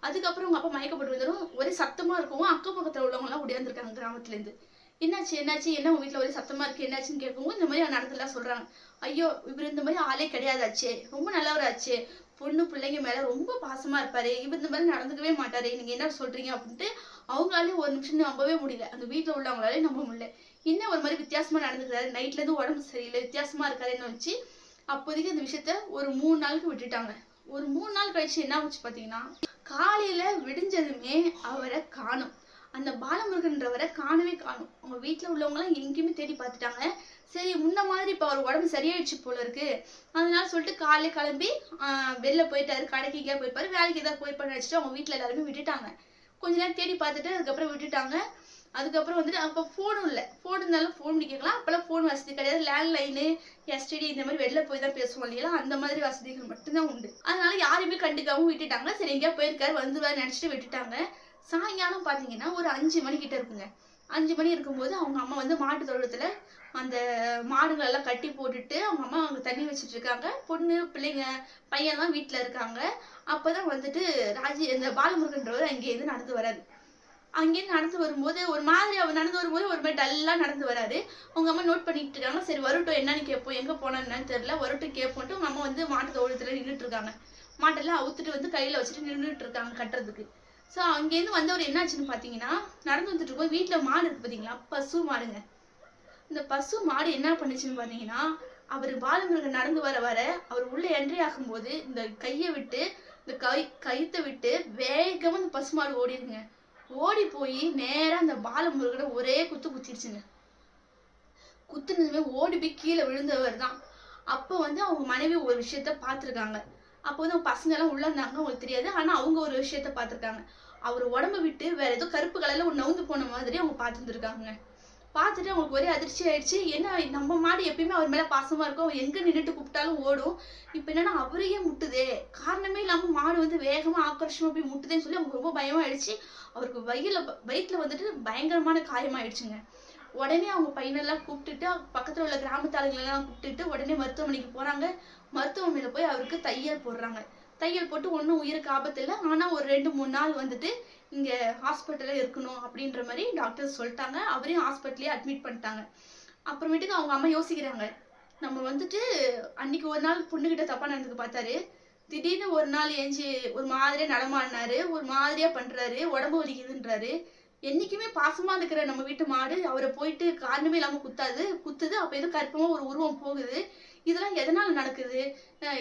அதுக்கப்புறம் அவங்க அப்பா மயக்கப்பட்டு வந்துடும் ஒரே சத்தமா இருக்கவும் அக்கம் பக்கத்துல உள்ளவங்க எல்லாம் ஓடியாந்துருக்காங்க கிராமத்துல இருந்து என்னாச்சு என்னாச்சு என்ன உங்க வீட்டுல ஒரே சத்தமா இருக்கு என்னாச்சுன்னு கேட்கவும் இந்த மாதிரி நடந்தெல்லாம் சொல்றாங்க. ஐயோ இவர் இந்த மாதிரி ஆளே கிடையாதாச்சே. ரொம்ப நல்லவராச்சே. பொண்ணு பிள்ளைங்க மேல ரொம்ப பாசமா இருப்பாரு. இவர் இந்த மாதிரி நடந்துக்கவே மாட்டாரு. நீங்க என்ன சொல்றீங்க அப்படின்ட்டு அவங்களாலே ஒரு நிமிஷம் நம்பவே முடியல. அந்த வீட்டுல உள்ளவங்களாலே நம்ப முடியல. என்ன ஒரு மாதிரி வித்தியாசமா நடந்துக்கிறாரு நைட்ல இருந்து உடம்பு சரியில்லை வித்தியாசமா இருக்காருன்னு வச்சு அப்போதைக்கு அந்த விஷயத்த ஒரு மூணு நாளுக்கு விட்டுட்டாங்க. ஒரு மூணு நாள் கழிச்சு என்ன ஆச்சு பாத்தீங்கன்னா காலையில விடிஞ்சதுமே அவரை காணும். அந்த பாலமுருகன்றவரை காணவே காணும். அவங்க வீட்டுல உள்ளவங்க எல்லாம் எங்கேயுமே தேடி பார்த்துட்டாங்க. சரி முன்ன மாதிரி இப்ப அவர் உடம்பு சரியாயிடுச்சு போல இருக்கு. அதனால சொல்லிட்டு காலையில கிளம்பி ஆஹ் வெளில போயிட்டாரு. கடைக்கு எங்கேயா போயிருப்பாரு. வேலைக்கு ஏதாவது போயிருப்பாரு நினைச்சிட்டு அவங்க வீட்டுல எல்லாருமே விட்டுட்டாங்க. கொஞ்ச நேரம் தேடி பார்த்துட்டு அதுக்கப்புறம் விட்டுட்டாங்க. அதுக்கப்புறம் வந்துட்டு அப்போ ஃபோனும் இல்லை. ஃபோன் இருந்தாலும் ஃபோன் பண்ணி கேட்கலாம். அப்போல்லாம் ஃபோன் வசதி கிடையாது. லேண்ட்லைனு எஸ்டிடி இந்த மாதிரி வெளில போய் தான் பேசுவோம் இல்லையா? அந்த மாதிரி வசதிகள் மட்டும்தான் உண்டு. அதனால யாரையுமே கண்டுக்காமல் விட்டுட்டாங்க. சரி எங்கேயா போயிருக்காரு வந்துருவாரு நினச்சிட்டு விட்டுட்டாங்க. சாயங்காலம் பார்த்தீங்கன்னா ஒரு அஞ்சு மணி கிட்ட இருக்குங்க. அஞ்சு மணி இருக்கும்போது அவங்க அம்மா வந்து மாட்டு தோட்டத்தில் அந்த மாடுகள் எல்லாம் கட்டி போட்டுட்டு அவங்க அம்மா அவங்க தண்ணி வச்சுட்டு இருக்காங்க. பொண்ணு பிள்ளைங்க பையன்லாம் வீட்டில் இருக்காங்க. அப்பதான் வந்துட்டு ராஜி இந்த பாலமுருகன்றவர் அங்கேயிருந்து நடந்து வராது அங்கேருந்து நடந்து வரும்போது ஒரு மாதிரி அவர் நடந்து வரும்போது ஒரு மாதிரி டல்லாக நடந்து வராரு அவங்க அம்மா நோட் பண்ணிட்டு இருக்காங்க. சரி வரட்டும் என்னன்னு கேட்போம். எங்கே போனான்னு தெரியல. வரட்டும் கேட்போன்ட்டு அவங்க அம்மா வந்து மாட்டு தோட்டத்துல நின்றுட்டு இருக்காங்க. மாட்டெல்லாம் அவுத்துட்டு வந்து கையில் வச்சுட்டு நின்றுட்டு இருக்காங்க கட்டுறதுக்கு. ஸோ அங்கேருந்து வந்தவர் என்னாச்சுன்னு பார்த்தீங்கன்னா நடந்து வந்துட்டு இருக்கும்போது வீட்டில் மாடு இருக்கு பார்த்தீங்களா பசு மாடுங்க. இந்த பசு மாடு என்ன பண்ணுச்சுன்னு பார்த்தீங்கன்னா அவர் பாலமுருகன் நடந்து வர வர அவர் உள்ளே என்ட்ரி ஆகும்போது இந்த கையை விட்டு இந்த கை கயித்தை விட்டு வேகமாக இந்த பசு மாடு ஓடிடுங்க. ஓடி போய் நேரா அந்த பாலமுருகனை ஒரே குத்து குத்திடுச்சுங்க. குத்துனதுமே ஓடி போய் கீழே விழுந்தவர் தான். அப்போ வந்து அவங்க மனைவி ஒரு விஷயத்த பார்த்துருக்காங்க. அப்போ வந்து அவங்க பசங்க எல்லாம் உள்ள இருந்தாங்க அவங்களுக்கு தெரியாது. ஆனா அவங்க ஒரு விஷயத்த பார்த்துருக்காங்க. அவர் உடம்ப விட்டு வேற ஏதோ கருப்பு கலர்ல ஒரு நவுந்து போன மாதிரி அவங்க பார்த்துருந்துருக்காங்க. பார்த்துட்டு அவங்களுக்கு ஒரே அதிர்ச்சி ஆயிடுச்சு. என்ன நம்ம மாடு எப்பயுமே அவர் மேல பாசமா இருக்கும். அவர் எங்க நின்றுட்டு கூப்பிட்டாலும் ஓடும். இப்போ என்னன்னா அவரையே முட்டுதே. காரணமே இல்லாம மாடு வந்து வேகமா ஆக்கர்ஷமா போய் முட்டுதேன்னு சொல்லி அவங்களுக்கு ரொம்ப பயமா ஆயிடுச்சு. அவருக்கு வயிறில் வயிற்றுல வந்துட்டு பயங்கரமான காயமாயிடுச்சுங்க உடனே அவங்க பையனெல்லாம் கூப்பிட்டுட்டு பக்கத்துல உள்ள கிராமத்தாளுங்களெல்லாம் கூப்பிட்டுட்டு உடனே மருத்துவமனைக்கு போறாங்க. மருத்துவமனையில போய் அவருக்கு தையல் போடுறாங்க. தையல் போட்டு ஒன்றும் உயிருக்கு ஆபத்து இல்லை. ஆனா ஒரு ரெண்டு மூணு நாள் வந்துட்டு இங்க ஹாஸ்பிட்டல்ல இருக்கணும் அப்படின்ற மாதிரி டாக்டர் சொல்லிட்டாங்க. அவரையும் ஹாஸ்பிட்டலே அட்மிட் பண்ணிட்டாங்க. அப்புறமேட்டுக்கு அவங்க அம்மா யோசிக்கிறாங்க. நம்ம வந்துட்டு அன்னைக்கு ஒரு நாள் பொண்ணுகிட்ட தப்பா நடந்துக்கு பார்த்தாரு. திடீர்னு ஒரு நாள் ஏஞ்சி ஒரு மாதிரியா நடமாடினாரு. ஒரு மாதிரியா பண்றாரு. உடம்பு வலிக்குதுன்றாரு. என்னைக்குமே பாசமா இருக்கிற நம்ம வீட்டு மாடு அவரை போயிட்டு காரணமே இல்லாம குத்தாது. குத்துது அப்ப ஏதோ கற்பமா ஒரு உருவம் போகுது. இதெல்லாம் எதனால நடக்குது?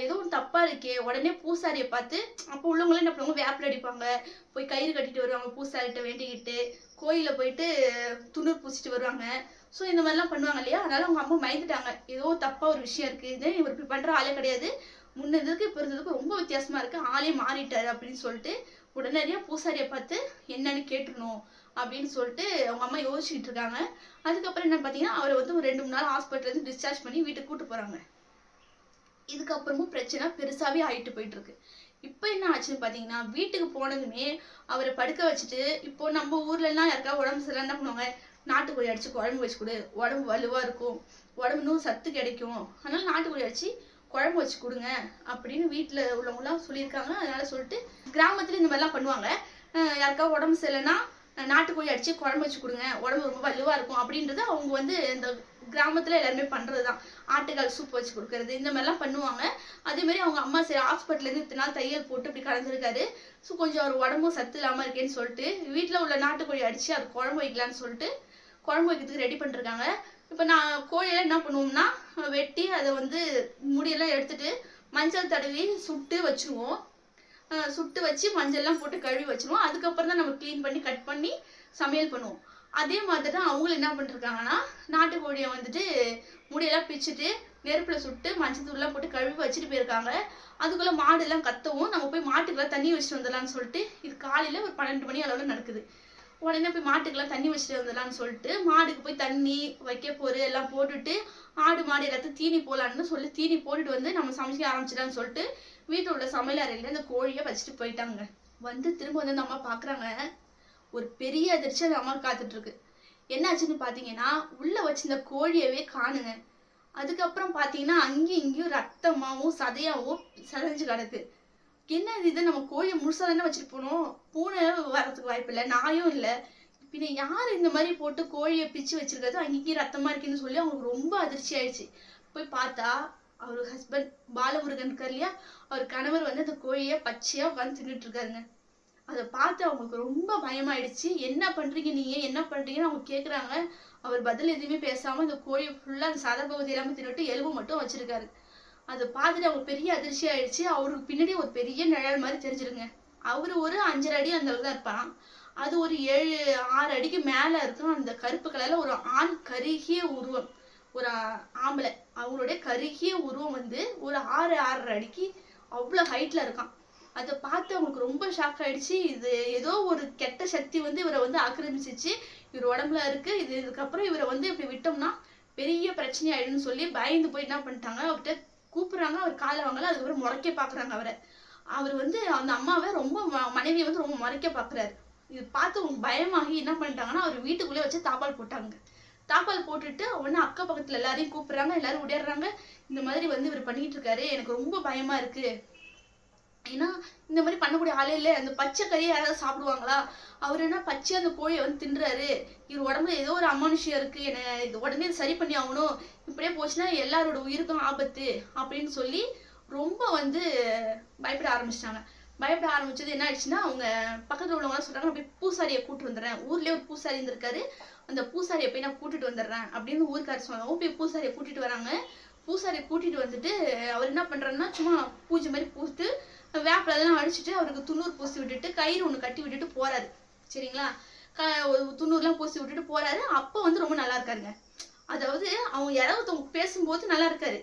ஏதோ ஒரு தப்பா இருக்கே. உடனே பூசாரியை பார்த்து அப்போ உள்ளவங்களே என்ன பண்ணுவாங்க? வேப்பில அடிப்பாங்க. போய் கயிறு கட்டிட்டு வருவாங்க பூசாரிட்ட வேண்டிக்கிட்டு. கோயிலில் போயிட்டு துணூர் பூசிட்டு வருவாங்க. ஸோ இந்த மாதிரிலாம் பண்ணுவாங்க இல்லையா? அதனால அவங்க அம்மா மயந்துட்டாங்க. ஏதோ தப்பா ஒரு விஷயம் இருக்கு. இது இவர் இப்படி பண்ற ஆளே கிடையாது. முன்னதுக்கு இப்போ இருந்ததுக்கு ரொம்ப வித்தியாசமா இருக்கு. ஆளே மாறிட்டாரு அப்படின்னு சொல்லிட்டு உடனடியா பூசாரியை பார்த்து என்னன்னு கேட்டுருணும் அப்படின்னு சொல்லிட்டு அவங்க அம்மா யோசிச்சுட்டு இருக்காங்க. அதுக்கப்புறம் என்ன பார்த்தீங்கன்னா அவரை வந்து ஒரு ரெண்டு மூணு நாள் ஹாஸ்பிட்டல் இருந்து டிஸ்சார்ஜ் பண்ணி வீட்டுக்கு கூட்டு போறாங்க. இதுக்கப்புறமும் பிரச்சனை பெருசாகவே ஆயிட்டு போயிட்டு இருக்கு இப்போ என்ன ஆச்சுன்னு பார்த்தீங்கன்னா வீட்டுக்கு போனதுமே அவரை படுக்க வச்சுட்டு இப்போ நம்ம ஊர்லலாம் யாருக்கா உடம்பு சரியில்லை என்ன பண்ணுவாங்க? நாட்டுக்கோழி அடிச்சு குழம்பு வச்சு கொடு. உடம்பு வலுவாக இருக்கும். உடம்பு இன்னும் சத்து கிடைக்கும். அதனால நாட்டுக்கோழி அடிச்சு குழம்பு வச்சு கொடுங்க அப்படின்னு வீட்டில் உள்ளவங்களாம் சொல்லியிருக்காங்க. அதனால சொல்லிட்டு கிராமத்தில் இந்த மாதிரிலாம் பண்ணுவாங்க. யாருக்கா உடம்பு சரியில்லைன்னா நாட்டுக்கோழி அடிச்சு குழம்பு வச்சு கொடுங்க உடம்பு ரொம்ப வலுவா இருக்கும் அப்படின்றது அவங்க வந்து இந்த கிராமத்துல எல்லாருமே பண்றதுதான். ஆட்டுக்கால் சூப் வச்சு கொடுக்கறது இந்த மாதிரிலாம் பண்ணுவாங்க. அதே மாதிரி அவங்க அம்மா சரி ஹாஸ்பிட்டல்ல இருந்து இத்தனை நாள் தையல் போட்டு இப்படி கலந்துருக்காரு. ஸோ கொஞ்சம் அவர் உடம்பும் சத்து இல்லாம இருக்கேன்னு சொல்லிட்டு வீட்டுல உள்ள நாட்டுக்கோழி அடிச்சு அது குழம்பு வைக்கலாம்னு சொல்லிட்டு குழம்பு வைக்கிறதுக்கு ரெடி பண்ணிருக்காங்க. இப்போ நான் கோழியெல்லாம் என்ன பண்ணுவோம்னா வெட்டி அதை வந்து முடியெல்லாம் எடுத்துட்டு மஞ்சள் தடவி சுட்டு வச்சிருவோம். சுட்டு வச்சு மஞ்சள்லாம் போட்டு கழுவி வச்சிருவோம். அதுக்கப்புறம் தான் நம்ம க்ளீன் பண்ணி கட் பண்ணி சமையல் பண்ணுவோம். அதே மாதிரி தான் அவங்களும் என்ன பண்ணிருக்காங்கன்னா நாட்டுக்கோழியை வந்துட்டு முடியெல்லாம் பிச்சுட்டு நெருப்பில் சுட்டு மஞ்சள் தூள்லாம் போட்டு கழுவி வச்சுட்டு போயிருக்காங்க. அதுக்குள்ள மாடுலாம் கத்தவும். நம்ம போய் மாட்டுக்கெல்லாம் தண்ணி வச்சுட்டு வந்துடலாம்னு சொல்லிட்டு இது காலையில் ஒரு பன்னெண்டு மணி அளவில் நடக்குது. உடனே போய் மாட்டுக்கெல்லாம் தண்ணி வச்சுட்டு வந்துடலாம்னு சொல்லிட்டு மாடுக்கு போய் தண்ணி வைக்க போரு எல்லாம் போட்டுட்டு ஆடு மாடு எல்லாத்தையும் தீனி போலான்னு சொல்லி தீனி போட்டுட்டு வந்து நம்ம சமைக்க ஆரம்பிச்சிடலாம்னு சொல்லிட்டு வீட்டில் உள்ள சமையல் அறையில அந்த கோழியை வச்சுட்டு போயிட்டாங்க. வந்து திரும்ப வந்து அந்த அம்மா பாக்குறாங்க. ஒரு பெரிய அதிர்ச்சி அந்த அம்மா காத்துட்டு இருக்கு என்னாச்சுன்னு பார்த்தீங்கன்னா உள்ளே வச்சிருந்த கோழியவே காணுங்க. அதுக்கப்புறம் பார்த்தீங்கன்னா அங்கேயும் இங்கேயும் ரத்தமாகவும் சதையாகவும் சதைஞ்சு கிடக்கு. என்ன இது? நம்ம கோழியை முழுசாக தானே வச்சுட்டு போனோம்? பூனை வரதுக்கு வாய்ப்பு இல்லை நாயும் இல்லை. பின்ன யார் இந்த மாதிரி போட்டு கோழியை பிச்சு வச்சிருக்கிறது அங்கேயும் ரத்தமாக இருக்குன்னு சொல்லி அவங்களுக்கு ரொம்ப அதிர்ச்சி ஆயிடுச்சு. போய் பார்த்தா அவர் ஹஸ்பண்ட் பாலமுருகன் இருக்கார் இல்லையா? அவர் கணவர் வந்து அந்த கோழியை பச்சையா உட்காந்து தின்னுட்டு இருக்காருங்க அதை பார்த்து அவங்களுக்கு ரொம்ப பயமாயிடுச்சு. என்ன பண்றீங்க நீங்க? என்ன பண்றீங்கன்னு அவங்க கேக்குறாங்க. அவர் பதில் எதுவுமே பேசாம அந்த கோழியை ஃபுல்லா அந்த சத பகுதி எல்லாமே தின்னுட்டு எலும்பு மட்டும் வச்சிருக்காரு. அதை பார்த்துட்டு அவங்க பெரிய அதிர்ச்சி ஆயிடுச்சு. அவருக்கு பின்னாடி ஒரு பெரிய நிழல் மாதிரி தெரிஞ்சிருங்க. அவரு ஒரு அஞ்சரை அடி அந்த அளவுக்கு தான் இருப்பாராம். அது ஒரு ஏழு ஆறு அடிக்கு மேல இருக்கும். அந்த கருப்பு கலர்ல ஒரு ஆண் கருகிய உருவம். ஒரு ஆம்பளை. அவங்களுடைய கருகிய உருவம் வந்து ஒரு ஆறு ஆறரை அடிக்கு அவ்வளோ ஹைட்ல இருக்கான். அதை பார்த்து அவங்களுக்கு ரொம்ப ஷாக் ஆயிடுச்சு. இது ஏதோ ஒரு கெட்ட சக்தி வந்து இவரை வந்து ஆக்கிரமிச்சிச்சு. இவர் உடம்புல இருக்கு. இது இதுக்கப்புறம் இவரை வந்து இப்படி விட்டோம்னா பெரிய பிரச்சனை ஆயிடும்னு சொல்லி பயந்து போய் என்ன பண்ணிட்டாங்க? அவர்கிட்ட கூப்பிடுறாங்க. அவர் காலை வாங்கல. அதுக்கப்புறம் முறைக்க பாக்குறாங்க அவரை. அவர் வந்து அந்த அம்மாவை ரொம்ப ம- மனைவியை வந்து ரொம்ப முறைக்க பாக்குறாரு இது பார்த்து அவங்க பயமாகி என்ன பண்ணிட்டாங்கன்னா அவர் வீட்டுக்குள்ளே வச்சு தாப்பால் போட்டாங்க. தாப்பால் போட்டுட்டு உடனே அக்க பக்கத்துல எல்லாரையும் கூப்பிடுறாங்க எல்லாரும் ஓடிடுறாங்க இந்த மாதிரி வந்து இவர் பண்ணிட்டு இருக்காரு. எனக்கு ரொம்ப பயமா இருக்கு. ஏன்னா இந்த மாதிரி பண்ணக்கூடிய ஆளே இல்லை. அந்த பச்சை கறியை யாராவது சாப்பிடுவாங்களா? அவர் என்ன பச்சை அந்த கோழியை வந்து தின்றாரு. இவர் உடம்புல ஏதோ ஒரு அமானுஷியம் இருக்கு. என்ன இது உடனே சரி பண்ணி ஆகணும். இப்படியே போச்சுன்னா எல்லாரோட உயிருக்கும் ஆபத்து அப்படின்னு சொல்லி ரொம்ப வந்து பயப்பட ஆரம்பிச்சிட்டாங்க. பயப்பட ஆரம்பிச்சது என்ன ஆயிடுச்சுன்னா அவங்க பக்கத்துல உள்ளவங்க சொல்றாங்க நான் போய் பூசாரியை கூட்டு வந்துடுறேன். ஊர்லயே ஒரு பூசாரி இருந்திருக்காரு. அந்த பூசாரியை போய் நான் கூட்டிட்டு வந்துடுறேன் அப்படின்னு ஊருக்காரர் சொன்னாங்க. போய் பூசாரியை கூட்டிட்டு வராங்க. பூசாரியை கூட்டிட்டு வந்துட்டு அவர் என்ன பண்றாருன்னா சும்மா பூஜை மாதிரி பூத்து வேப்பிலெல்லாம் அடிச்சுட்டு அவருக்கு துண்ணூறு பூசி விட்டுட்டு கயிறு ஒண்ணு கட்டி விட்டுட்டு போறாரு. சரிங்களா? க ஒரு துண்ணூறுலாம் பூசி விட்டுட்டு போறாரு. அப்போ வந்து ரொம்ப நல்லா இருக்காருங்க. அதாவது அவங்க யாராவது ஒருத்தவங்க பேசும்போது நல்லா இருக்காரு.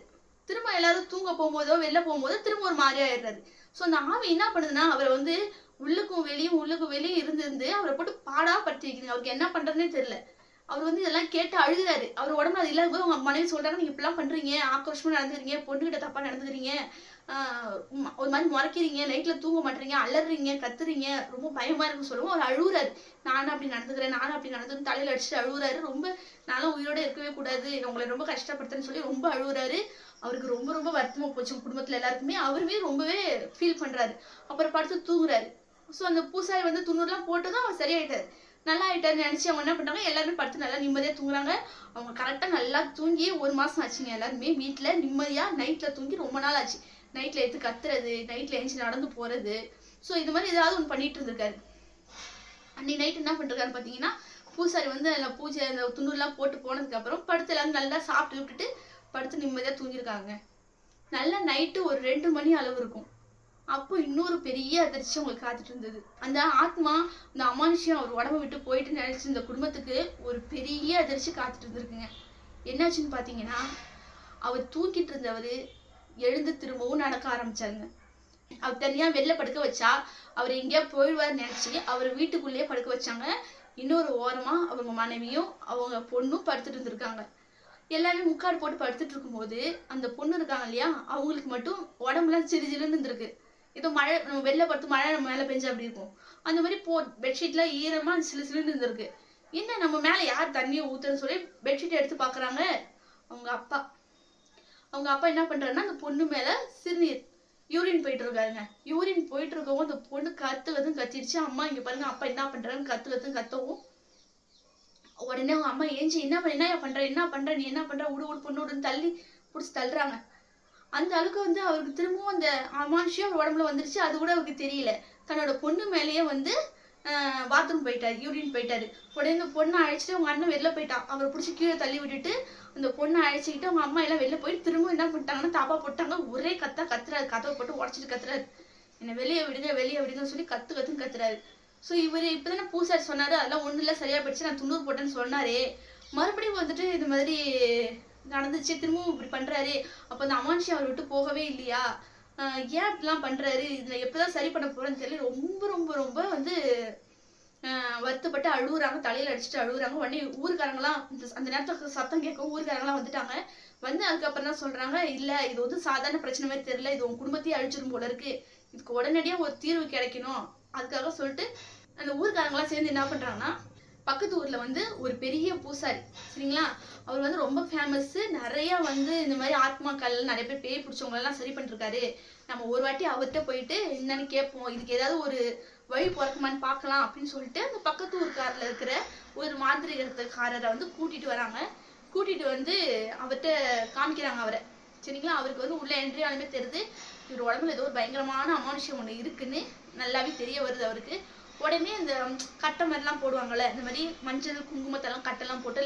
திரும்ப எல்லாரும் தூங்க போகும்போதோ வெளில போகும்போதோ திரும்ப ஒரு மாதிரி ஆயிடுறாரு. ஸோ அந்த ஆவி என்ன பண்ணுதுன்னா அவரை வந்து உள்ளுக்கும் வெளியும் உள்ளுக்கும் வெளியும் இருந்திருந்து அவரை போட்டு பாடா படுத்தி வைக்கிறீங்க அவருக்கு என்ன பண்றதுன்னே தெரியல. அவர் வந்து இதெல்லாம் கேட்டு அழுகுறாரு. அவர் உடம்பு அது இல்லாத போது உங்க மனைவி சொல்றாங்க நீங்க இப்படிலாம் பண்றீங்க ஆக்ரோஷமா நடந்துக்கிறீங்க பொண்ணுகிட்ட தப்பா நடந்துக்கிறீங்க ஆஹ் ஒரு மாதிரி முறைக்கிறீங்க நைட்ல தூங்க மாட்டீங்க அலறீங்க கத்துறீங்க ரொம்ப பயமா இருக்குன்னு சொல்லுவோம் அவர் அழுகுறாரு. நானும் அப்படி நடந்துக்கிறேன் நானும் அப்படி நடந்துக்கிறேன் தலையில அடிச்சுட்டு அழுகுறாரு. ரொம்ப நானும் உயிரோட இருக்கவே கூடாது உங்களை ரொம்ப கஷ்டப்படுத்துறேன்னு சொல்லி ரொம்ப அழுகுறாரு. அவருக்கு ரொம்ப ரொம்ப வருத்தமா போச்சு. குடும்பத்துல எல்லாருக்குமே அவருமே ரொம்பவே ஃபீல் பண்றாரு. அப்புறம் படுத்து தூங்குறாரு. ஸோ அந்த பூசாரி வந்து துண்ணூறுலாம் போட்டதும் அவன் சரியாயிட்டாரு. நல்லா ஆகிட்டாரு நினச்சி அவங்க என்ன பண்ணுறாங்க எல்லாருமே படுத்து நல்லா நிம்மதியாக தூங்குறாங்க. அவங்க கரெக்டாக நல்லா தூங்கி ஒரு மாதம் ஆச்சுங்க எல்லாருமே. வீட்டில் நிம்மதியாக நைட்டில் தூங்கி ரொம்ப நாள் ஆச்சு. நைட்டில் எடுத்து கத்துறது நைட்டில் எழுந்து நடந்து போகிறது ஸோ இது மாதிரி ஏதாவது ஒன்று பண்ணிட்டு இருந்திருக்காரு. அன்னைக்கு நைட் என்ன பண்ணிருக்காரு பார்த்தீங்கன்னா பூசாரி வந்து அதில் பூஜை அந்த துண்ணூறுலாம் போட்டு போனதுக்கப்புறம் படுத்து எல்லாரும் நல்லா சாப்பிட்டு விட்டுட்டு படுத்து நிம்மதியாக தூங்கியிருக்காங்க. நல்லா நைட்டு ஒரு ரெண்டு மணி அளவு இருக்கும். அப்போ இன்னொரு பெரிய அதிர்ச்சி அவங்களுக்கு காத்துட்டு இருந்தது. அந்த ஆத்மா இந்த அமானுஷியம் அவர் உடம்ப விட்டு போயிட்டு நினைச்சு இந்த குடும்பத்துக்கு ஒரு பெரிய அதிர்ச்சி காத்துட்டு இருந்திருக்குங்க. என்னாச்சுன்னு பாத்தீங்கன்னா அவர் தூக்கிட்டு இருந்தவர் எழுந்து திரும்பவும் நடக்க ஆரம்பிச்சாருங்க. அவர் தனியா வெளில படுக்க வச்சா அவர் எங்கேயா போயிடுவார் நினைச்சு அவர் வீட்டுக்குள்ளேயே படுக்க வச்சாங்க. இன்னொரு ஓரமா அவங்க மனைவியும் அவங்க பொண்ணும் படுத்துட்டு இருந்திருக்காங்க. எல்லாருமே முக்காடு போட்டு படுத்துட்டு இருக்கும்போது அந்த பொண்ணு இருக்காங்க இல்லையா அவங்களுக்கு மட்டும் உடம்புலாம் சிறு சிறுன்னு இருந்திருக்கு ஏதோ மழை வெளில படுத்து மழை நம்ம மேல பெஞ்சா அப்படி இருக்கும். அந்த மாதிரி போ பெட்ஷீட்லாம் ஈரமா சிலு சிலுன்னு இருந்திருக்கு. என்ன நம்ம மேல யார் தண்ணியை ஊற்றுன்னு சொல்லி பெட்ஷீட் எடுத்து பார்க்குறாங்க அவங்க அப்பா. அவங்க அப்பா என்ன பண்ணுறாருன்னா அந்த பொண்ணு மேல சிறுநீர் யூரின் போயிட்டு இருக்காருங்க. யூரின் போயிட்டு இருக்கவும் அந்த பொண்ணு கத்துவதும் கத்திடுச்சு அம்மா இங்க பாருங்க அப்பா என்ன பண்றாருன்னு கத்துவதும் கத்தவும். உடனே அவங்க அம்மா ஏஞ்சி என்ன பண்ண என்ன பண்ற? என்ன பண்ற? நீ என்ன பண்ற? உடு உடு பொண்ணு விடுன்னு தள்ளி புடிச்சு தள்ளுறாங்க. அந்த அளவுக்கு வந்து அவருக்கு திரும்பவும் அந்த அமானுஷியம் அவர் உடம்புல வந்துருச்சு. அது கூட அவருக்கு தெரியல. தன்னோட பொண்ணு மேலேயே வந்து பாத்ரூம் போயிட்டாரு யூரின் போயிட்டாரு. உடனே இந்த பொண்ணை அழைச்சிட்டு அவங்க அண்ணன் வெளில போயிட்டான். அவரை பிடிச்சி கீழே தள்ளி விட்டுட்டு அந்த பொண்ணை அழைச்சிக்கிட்டு அவங்க அம்மா எல்லாம் வெளில போயிட்டு திரும்ப என்ன பண்ணிட்டாங்கன்னா தாப்பா போட்டாங்க. ஒரே கத்தா கத்துறாரு. கதவை போட்டு உடச்சிட்டு கத்துறாரு. என்னை வெளியே விடுங்க வெளியே விடுங்கன்னு சொல்லி கத்து கத்துன்னு கத்துறாரு. ஸோ இவர் இப்பதானே பூசாரி சொன்னாரு. அதெல்லாம் ஒன்றும் இல்லை. சரியா போயிடுச்சு நான் துண்ணூறு போட்டேன்னு சொன்னாரே. மறுபடியும் வந்துட்டு இது மாதிரி நடந்துச்சு திரும்பவும் இப்படி பண்றாரு. அப்போ அந்த அமானுஷம் அவர் விட்டு போகவே இல்லையா? ஏன் இப்படிலாம் பண்றாரு? இதுல தான் சரி பண்ண போறேன்னு தெரியல. ரொம்ப ரொம்ப ரொம்ப வந்து வருத்தப்பட்டு அழுகுறாங்க தலையில அடிச்சுட்டு அழுகுறாங்க உடனே ஊருக்காரங்களாம் இந்த- அந்த நேரத்தில் சத்தம் கேட்கவும் ஊருக்காரங்களாம் வந்துட்டாங்க. வந்து அதுக்கப்புறம் தான் சொல்றாங்க இல்ல இது வந்து சாதாரண பிரச்சனை மாதிரி தெரியல. இது உன் குடும்பத்தையே அழிச்சிடும் போல இருக்கு. இதுக்கு உடனடியா ஒரு தீர்வு கிடைக்கணும். அதுக்காக சொல்லிட்டு அந்த ஊருக்காரங்களாம் சேர்ந்து என்ன பண்றாங்கன்னா பக்கத்து ஊர்ல வந்து ஒரு பெரிய பூசாரி சரிங்களா? அவர் வந்து ரொம்ப ஃபேமஸ் நிறைய வந்து இந்த மாதிரி ஆத்மாக்கள் நிறைய பேர் பேய் பிடிச்சவங்க எல்லாம் சரி பண்ணிருக்காரு. நம்ம ஒரு வாட்டி அவர்கிட்ட போயிட்டு என்னன்னு கேட்போம் இதுக்கு ஏதாவது ஒரு வழி பிறக்குமான்னு பார்க்கலாம் அப்படின்னு சொல்லிட்டு அந்த பக்கத்து ஊர்க்காரில் இருக்கிற ஒரு மாந்திரிகத்துக்காரரை வந்து கூட்டிட்டு வராங்க. கூட்டிட்டு வந்து அவர்கிட்ட காமிக்கிறாங்க அவரை. சரிங்களா? அவருக்கு வந்து உள்ள என்ட்ரி ஆனமே தெரியுது இவர் உடம்புல ஏதோ ஒரு பயங்கரமான அமானுஷம் ஒண்ணு இருக்குன்னு நல்லாவே தெரிய வருது அவருக்கு. உடனே இந்த கட்டை மாதிரிலாம் போடுவாங்கல்ல இந்த மாதிரி மஞ்சள் குங்குமத்தெல்லாம் கட்டெல்லாம் போட்டு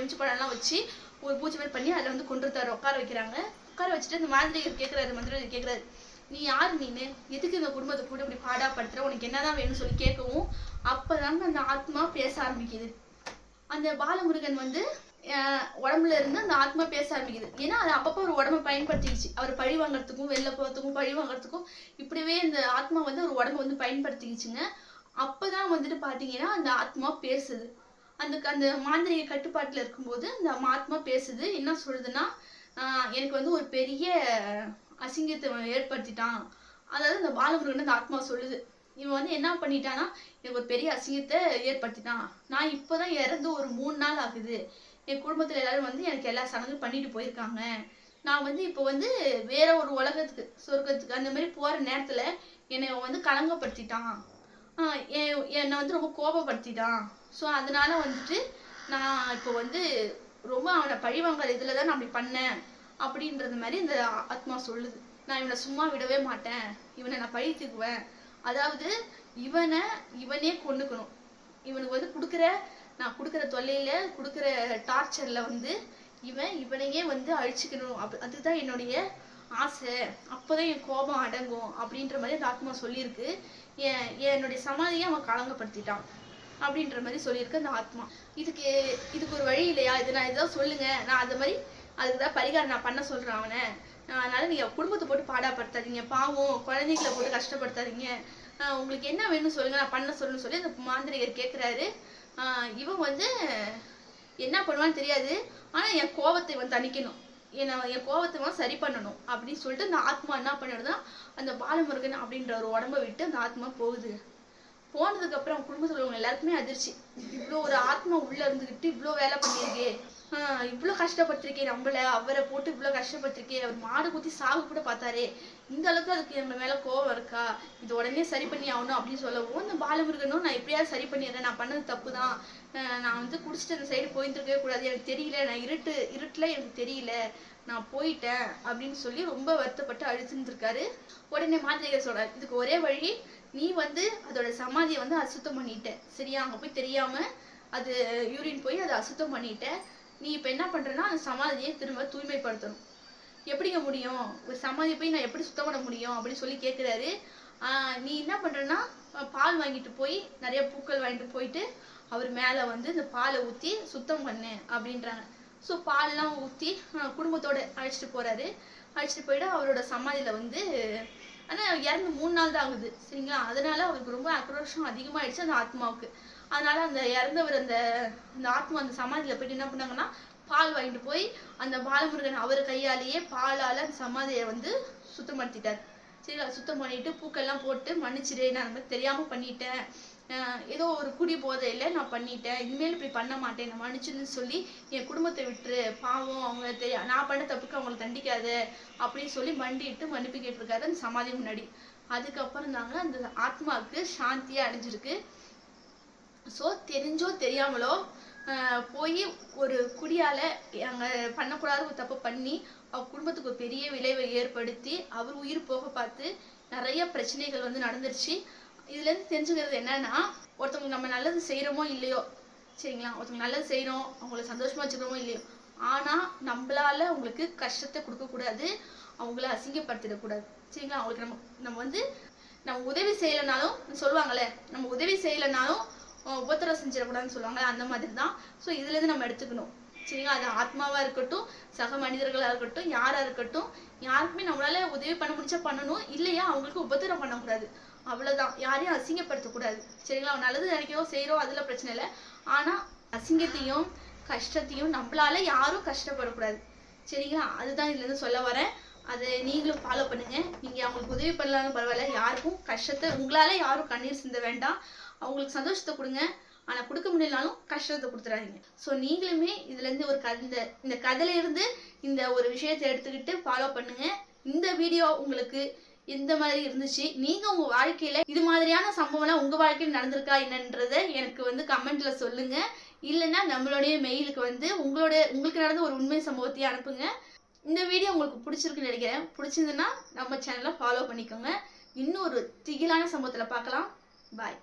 எம்ச்சி பழம்லாம் வச்சு ஒரு பூஜை மாதிரி பண்ணி அதில் வந்து கொண்டு தர உட்கார வைக்கிறாங்க. உட்கார வச்சுட்டு இந்த மாந்திரிகர் கேட்குறாரு மந்திரிகர் கேட்குறாரு நீ யார் நீனு? எதுக்கு இந்த குடும்பத்தை கூட இப்படி பாடாப்படுத்துற? உனக்கு என்னதான் வேணும்னு சொல்லி கேட்கவும் அப்பதாங்க அந்த ஆத்மா பேச ஆரம்பிக்குது. அந்த பாலமுருகன் வந்து உடம்புல இருந்து அந்த ஆத்மா பேச ஆரம்பிக்குது. ஏன்னா அது அப்பப்போ ஒரு உடம்ப பயன்படுத்திக்கிச்சு. அவர் பழி வாங்குறதுக்கும் வெளில போகிறதுக்கும் பழி வாங்குறதுக்கும் இப்படிவே இந்த ஆத்மா வந்து ஒரு உடம்ப வந்து பயன்படுத்திக்கிச்சுங்க. அப்பதான் வந்துட்டு பாத்தீங்கன்னா அந்த ஆத்மா பேசுது. அந்த அந்த மாந்திரிக கட்டுப்பாட்டுல இருக்கும்போது அந்த ஆத்மா பேசுது. என்ன சொல்லுதுன்னா எனக்கு வந்து ஒரு பெரிய அசிங்கத்தை ஏற்படுத்திட்டான். அதாவது இந்த பாலமுருகன் அந்த ஆத்மா சொல்லுது. இவன் வந்து என்ன பண்ணிட்டான்னா எனக்கு ஒரு பெரிய அசிங்கத்தை ஏற்படுத்திட்டான். நான் இப்போதான் இறந்து ஒரு மூணு நாள் ஆகுது. என் குடும்பத்துல எல்லாரும் வந்து எனக்கு எல்லா சடங்கும் பண்ணிட்டு போயிருக்காங்க. நான் வந்து இப்போ வந்து வேற ஒரு உலகத்துக்கு சொர்க்கத்துக்கு அந்த மாதிரி போற நேரத்துல என்னை வந்து கலங்கப்படுத்திட்டான். என்னை வந்து ரொம்ப கோபப்படுத்திட்டான் ஸோ அதனால வந்துட்டு நான் இப்போ வந்து ரொம்ப அவனை பழி வாங்குற இதில் தான் நான் அப்படி பண்ணேன் அப்படின்றது மாதிரி இந்த ஆத்மா சொல்லுது. நான் இவனை சும்மா விடவே மாட்டேன். இவனை நான் பழி தூக்குவேன் அதாவது இவனை இவனே கொண்டுக்கணும் இவனுக்கு வந்து கொடுக்குற நான் கொடுக்குற தொல்லையில கொடுக்குற டார்ச்சரில் வந்து இவன் இவனையே வந்து அழிச்சுக்கணும். அப் அதுதான் என்னுடைய ஆசை. அப்போதான் என் கோபம் அடங்கும் அப்படின்ற மாதிரி அந்த ஆத்மா சொல்லியிருக்கு. என் என்னுடைய சமாதியை அவன் களங்கப்படுத்திட்டான் அப்படின்ற மாதிரி சொல்லியிருக்கு அந்த ஆத்மா. இதுக்கு இதுக்கு ஒரு வழி இல்லையா? இது நான் இதான் சொல்லுங்க. நான் அது மாதிரி அதுக்கு தான் பரிகாரம் நான் பண்ண சொல்றேன் அவனை. அதனால நீங்க குடும்பத்தை போட்டு பாடாப்படுத்தாதீங்க. பாவம் குழந்தைங்களை போட்டு கஷ்டப்படுத்தாதீங்க. உங்களுக்கு என்ன வேணும்னு சொல்லுங்க. நான் பண்ண சொல்லணும்னு சொல்லி அந்த மாந்திரிகர் கேட்குறாரு இவன் வந்து என்ன பண்ணுவான்னு தெரியாது. ஆனா என் கோவத்தை இவன் தணிக்கணும். என்ன என் கோபத்தை சரி பண்ணணும் அப்படின்னு சொல்லிட்டு அந்த ஆத்மா என்ன பண்ணிடுதுன்னா அந்த பாலமுருகன் அப்படின்ற ஒரு உடம்ப விட்டு அந்த ஆத்மா போகுது. போனதுக்கு அப்புறம் அவங்க உள்ளவங்க எல்லாருக்குமே அதிர்ச்சி. இவ்வளோ ஒரு ஆத்மா உள்ள இருந்துகிட்டு இவ்வளோ வேலை பண்ணியிருக்கே இவ்வளோ கஷ்டப்பட்டிருக்கே நம்மள அவரை போட்டு இவ்வளோ கஷ்டப்பட்டிருக்கே அவர் மாடு குத்தி சாவு கூட பார்த்தாரே. இந்த அளவுக்கு அதுக்கு நம்ம மேல கோவம் இருக்கா? இது உடனே சரி பண்ணி ஆகணும் அப்படின்னு சொல்லவும் இந்த பாலமுருகனும் நான் எப்படியாவது சரி பண்ணிடுறேன். நான் பண்ணது தப்பு தான். நான் வந்து குடிச்சிட்டு அந்த சைடு போயிருந்துருக்கவே கூடாது. எனக்கு தெரியல. நான் இருட்டு இருட்டுல எனக்கு தெரியல. நான் போயிட்டேன். அப்படின்னு சொல்லி ரொம்ப வருத்தப்பட்டு அழுத்துருந்துருக்காரு உடனே மாந்திரிகர் சொல்றாரு இதுக்கு ஒரே வழி நீ வந்து அதோட சமாதியை வந்து அசுத்தம் பண்ணிட்ட. சரியா? அங்க போய் தெரியாம அது யூரின் போய் அதை அசுத்தம் பண்ணிட்ட. நீ இப்போ என்ன பண்ணுறேன்னா அந்த சமாதியை திரும்ப தூய்மைப்படுத்தணும். எப்படிங்க முடியும்? ஒரு சமாதியை போய் நான் எப்படி சுத்தம் பண்ண முடியும்? அப்படின்னு சொல்லி கேட்குறாரு நீ என்ன பண்ணுறேன்னா பால் வாங்கிட்டு போய் நிறைய பூக்கள் வாங்கிட்டு போயிட்டு அவர் மேலே வந்து இந்த பாலை ஊற்றி சுத்தம் பண்ணு அப்படின்றாங்க. ஸோ பால்லாம் ஊற்றி குடும்பத்தோடு அழைச்சிட்டு போகிறாரு அழைச்சிட்டு போயிட்டு அவரோட சமாதியில் வந்து ஆனால் இறந்து மூணு நாள் தான் ஆகுது. சரிங்களா? அதனால அவருக்கு ரொம்ப ஆக்ரோஷம் அதிகமாகிடுச்சு அந்த ஆத்மாவுக்கு. அதனால அந்த இறந்தவர் அந்த அந்த ஆத்மா அந்த சமாதியில போயிட்டு என்ன பண்ணாங்கன்னா பால் வாங்கிட்டு போய் அந்த பாலமுருகன் அவர் கையாலேயே பாலால அந்த சமாதியை வந்து சுத்தப்படுத்திட்டார். சரி சுத்தம் பண்ணிட்டு பூக்கள்லாம் போட்டு மன்னிச்சிடு நான் அந்த மாதிரி தெரியாம பண்ணிட்டேன். ஏதோ ஒரு குடி போதையில நான் பண்ணிட்டேன். இனிமேல் இப்படி பண்ண மாட்டேன். நான் மன்னிச்சுன்னு சொல்லி என் குடும்பத்தை விட்டுரு. பாவம் அவங்க தெரிய நான் பண்ண தப்புக்கு அவங்களை தண்டிக்காத அப்படின்னு சொல்லி மண்டிட்டு மன்னிப்பு கேட்டிருக்காரு அந்த சமாதி முன்னாடி. அதுக்கப்புறம் தாங்க அந்த ஆத்மாவுக்கு சாந்தியா அடைஞ்சிருக்கு. ஸோ தெரிஞ்சோ தெரியாமலோ போய் ஒரு குடியால அங்கே பண்ணக்கூடாத ஒரு தப்பு பண்ணி அவர் குடும்பத்துக்கு ஒரு பெரிய விளைவை ஏற்படுத்தி அவர் உயிர் போக பார்த்து நிறைய பிரச்சனைகள் வந்து நடந்துருச்சு. இதுலேருந்து தெரிஞ்சுக்கிறது என்னன்னா ஒருத்தவங்க நம்ம நல்லது செய்கிறோமோ இல்லையோ சரிங்களா? ஒருத்தவங்க நல்லது செய்கிறோம் அவங்கள சந்தோஷமாக வச்சுக்கிறோமோ இல்லையோ ஆனால் நம்மளால அவங்களுக்கு கஷ்டத்தை கொடுக்கக்கூடாது அவங்கள அசிங்கப்படுத்திடக்கூடாது சரிங்களா? அவங்களுக்கு நம்ம நம்ம வந்து நம்ம உதவி செய்யலைனாலும் சொல்லுவாங்கல்ல நம்ம உதவி செய்யலைனாலும் உபத்திரம் செஞ்சிடக்கூடாதுன்னு சொல்லுவாங்க. அந்த மாதிரி தான் ஸோ இதுல இருந்து நம்ம எடுத்துக்கணும். சரிங்களா? அது ஆத்மாவா இருக்கட்டும் சக மனிதர்களா இருக்கட்டும் யாரா இருக்கட்டும் யாருக்குமே நம்மளால உதவி பண்ண முடிச்சா பண்ணணும். இல்லையா? அவங்களுக்கு உபத்திரம் பண்ணக்கூடாது. அவ்வளவுதான். யாரையும் அசிங்கப்படுத்தக்கூடாது. சரிங்களா? நல்லது நினைக்கிறோம் செய்யறோம் அதுல பிரச்சனை இல்லை. ஆனா அசிங்கத்தையும் கஷ்டத்தையும் நம்மளால யாரும் கஷ்டப்படக்கூடாது. சரிங்களா? அதுதான் இதுல இருந்து சொல்ல வரேன். அதை நீங்களும் ஃபாலோ பண்ணுங்க. நீங்க அவங்களுக்கு உதவி பண்ணலாம்னு பரவாயில்ல. யாருக்கும் கஷ்டத்தை உங்களால யாரும் கண்ணீர் சிந்த வேண்டாம். அவங்களுக்கு சந்தோஷத்தை கொடுங்க. ஆனால் கொடுக்க முடியலனாலும் கஷ்டத்தை கொடுத்துறாதீங்க. ஸோ நீங்களுமே இதுலேருந்து ஒரு கதை இந்த இந்த இந்த ஒரு விஷயத்தை எடுத்துக்கிட்டு ஃபாலோ பண்ணுங்க. இந்த வீடியோ உங்களுக்கு எந்த மாதிரி இருந்துச்சு. நீங்கள் உங்கள் வாழ்க்கையில் இது மாதிரியான சம்பவம்லாம் உங்கள் வாழ்க்கையில் நடந்திருக்கா என்னன்றதை எனக்கு வந்து கமெண்ட்டில் சொல்லுங்க. இல்லைன்னா நம்மளுடைய மெயிலுக்கு வந்து உங்களோட உங்களுக்கு நடந்த ஒரு உண்மை சம்பவத்தையும் அனுப்புங்க. இந்த வீடியோ உங்களுக்கு பிடிச்சிருக்குன்னு நினைக்கிறேன். பிடிச்சிருந்துன்னா நம்ம சேனலை ஃபாலோ பண்ணிக்கோங்க. இன்னொரு திகிலான சம்பவத்தில் பார்க்கலாம். பாய்